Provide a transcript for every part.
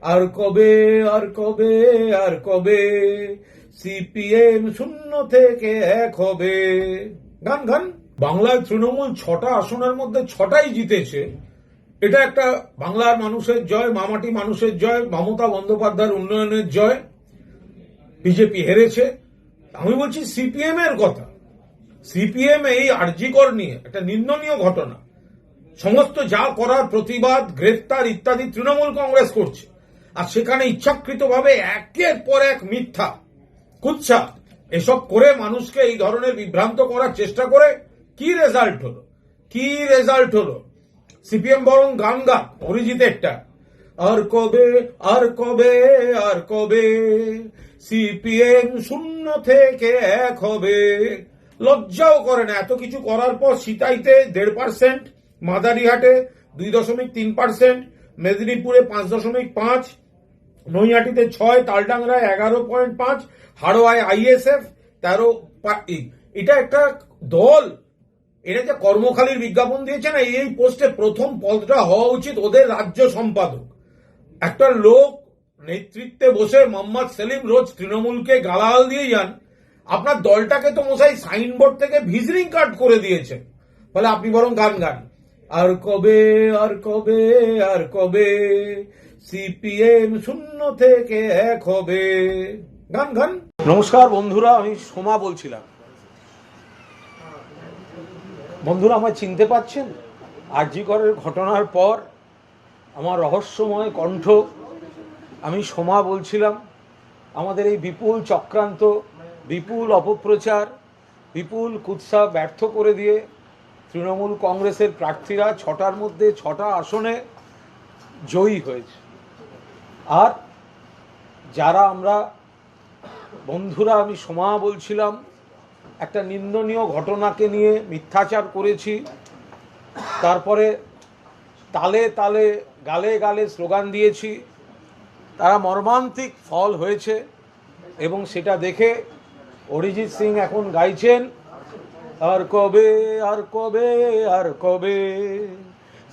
আর কবে আর কবে আর কবে? সিপিএম শূন্য থেকে এক হবে। গান গান। বাংলায় তৃণমূল ছটা আসনের মধ্যে ছটাই জিতেছে। এটা একটা বাংলার মানুষের জয়, মামাটি মানুষের জয়, মমতা বন্দ্যোপাধ্যায়ের উন্নয়নের জয়। বিজেপি হেরেছে। আমি বলছি সিপিএম এর কথা। সিপিএম এই আর্জিকর নিয়ে একটা নিন্দনীয় ঘটনা। সমস্ত যা করার প্রতিবাদ, গ্রেফতার ইত্যাদি তৃণমূল কংগ্রেস করছে। আর সেখানে ইচ্ছাকৃতভাবে একের পর এক মিথ্যা কুচ্ছা এসব করে মানুষকে এই ধরনের বিভ্রান্ত করার চেষ্টা করে। কি রেজাল্ট হলো? কি রেজাল্ট হলো? সিপিএম বরং গান গান অরিজিতেরটা। আর কবে আর কবে আর কবে? সিপিএম শূন্য থেকে এক হবে। লজ্জাও করে না, এত কিছু করার পর সিতাইতে দেড় পার্সেন্ট মাদারিহাটে দুই দশমিক তিন পার্সেন্ট মেদিনীপুরে পাঁচ দশমিক পাঁচ নৈহাটিতে ছয়, তালডাংরায় এগারো পয়েন্ট পাঁচ, হাড়োয়ায় আইএসএফ তেরো এটা একটা দল। এটা যে কর্মখালির বিজ্ঞাপন দিয়েছে না, এই পোস্টে প্রথম পদটা হওয়া উচিত ওদের রাজ্য সম্পাদক। একটা লোক নেতৃত্বে বসে মোহাম্মদ সেলিম রোজ তৃণমূলকে গালাগাল দিয়ে যান। আপনার দলটাকে তো মশাই সাইনবোর্ড থেকে ভিজিটিং কার্ড করে দিয়েছে। ফলে আপনি বরং গান গান। আর কবে আর কবে আর কবে? সিপিএম শূন্য থেকে এক হবে। গান গান। নমস্কার বন্ধুরা, আমি সোমা বলছিলাম। বন্ধুরা, আমায় চিনতে পাচ্ছেন? আরজিকরের ঘটনার পর আমার রহস্যময় কণ্ঠ। আমি সোমা বলছিলাম, আমাদের এই বিপুল চক্রান্ত, বিপুল অপপ্রচার, বিপুল কুৎসা ব্যর্থ করে দিয়ে তৃণমূল কংগ্রেসের প্রার্থীরা ছটার মধ্যে ছটা আসনে জয়ী হয়েছে। আর যারা আমরা বন্ধুরা, আমি সোমা বলছিলাম, একটা নিন্দনীয় ঘটনাকে নিয়ে মিথ্যাচার করেছি। তারপরে তালে তালে, গালে গালে স্লোগান দিয়েছি। তারা মর্মান্তিক ফল হয়েছে এবং সেটা দেখে অরিজিৎ সিং এখন গাইছেন, আর কবে আর কবে আর কবে?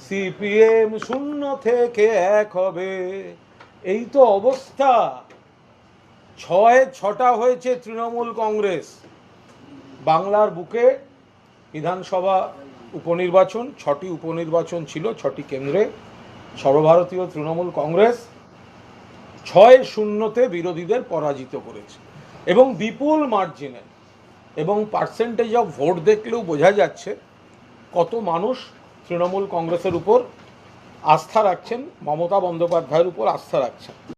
সিপিএম শূন্য থেকে এক হবে। এই তো অবস্থা। ছয়, ছটা হয়েছে তৃণমূল কংগ্রেস। বাংলার বুকে বিধানসভা উপনির্বাচন, ছটি উপনির্বাচন ছিল, ছটি কেন্দ্রে সর্বভারতীয় তৃণমূল কংগ্রেস ছয় শূন্যতে বিরোধীদের পরাজিত করেছে। এবং বিপুল মার্জিনে এবং পার্সেন্টেজ অফ ভোট দেখলেও বোঝা যাচ্ছে কত মানুষ তৃণমূল কংগ্রেসের উপর আস্থা রাখছেন মমতা বন্দ্যোপাধ্যায়ের উপর আস্থা রাখছেন।